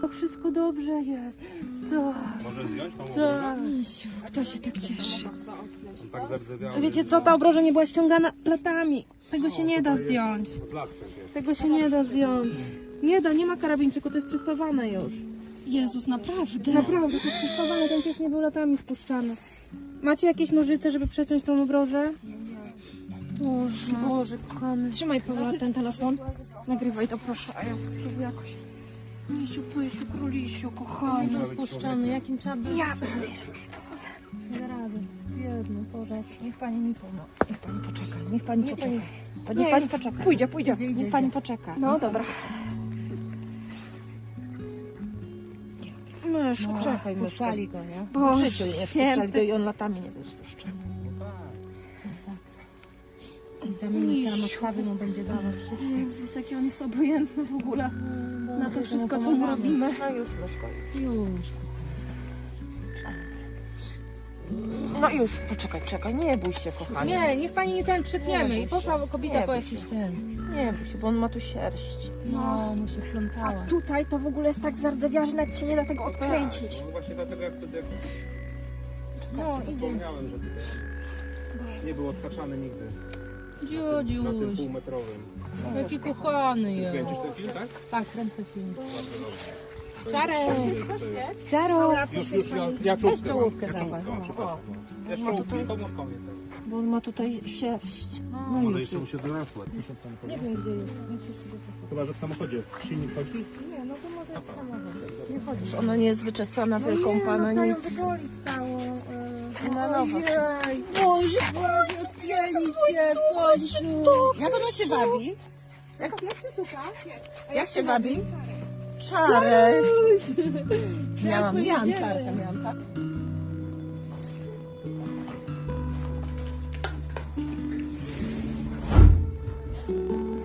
To wszystko dobrze jest. To, Może zdjąć mam to. Misiu, kto się tak cieszy? On tak zardzewiały. Wiecie co, ta obroża nie była ściągana latami. Tego się nie da zdjąć. Od lat tak jest. Tego się nie da zdjąć. Nie da, nie ma karabinczyku, to jest przyspawane już. Jezus, naprawdę. Naprawdę, to jest przyspawane, ten pies nie był latami spuszczany. Macie jakieś nożyce, żeby przeciąć tą obrożę? Boże, Boże, kochany. Trzymaj Paula ten telefon. Nagrywaj to proszę, a ja spróbuję jakoś. Misiu, pysiu, królisiu, kochany. Spuszczony, jakim trzeba być? Ja. Nie da rady. Biedny, Boże. Niech pani mi pomoże. Niech pani poczeka. Niech pani Nie, poczeka. Niech Nie, pani już poczeka. pójdzie, pójdzie. Niech Idzie, pani idzie. poczeka. No dobra. Myszko, Czekaj, myszko. puszczali go, nie? W Boże, życiu nie spuszczali święty. go i on latami nie był spuszczany. Witaminy C, masławy mu będzie dawać wszystko. Jezus, jaki on jest obojętny w ogóle. Na to wszystko, co mu robimy. No już, myszko, już. No już, poczekaj, czekaj, nie bój się, kochanie. Nie, niech pani nie ten Nie przytniemy. I poszła kobieta Nie po bój jakiś się. ten. Nie bój się, bo on ma tu sierść. No, mu się plątała. Tutaj to w ogóle jest tak zardzewiała, że nawet się nie da tego odkręcić. No właśnie dlatego jak wtedy jak No, wspomniałem, że nie był odhaczany nigdy. Na tym Dziudziuś, półmetrowym. jaki kochany jest. Kręcisz Czarek! Zero. Już, już, ja, ja czubkę czołówkę mam. Ja mam, przepraszam. Czołówkę, komórką tak. Bo on ma tutaj sierść. No Może już, jeszcze mu się dorosło. Nie wiem gdzie jest. Sobie posypie. Chyba, że w samochodzie silnik chodzi? Nie, no to może jest samochód. Nie chodzi. Ona nie jest wyczesana, wykąpana, no, nic. wygolić całą. e, Na nowo Ojej, Boże, Boże, odpieli cię, Boże. Jak ona się wabi? Jak? Jak się wabi? Czarek. Miałam, miałam tarkę, miałam thank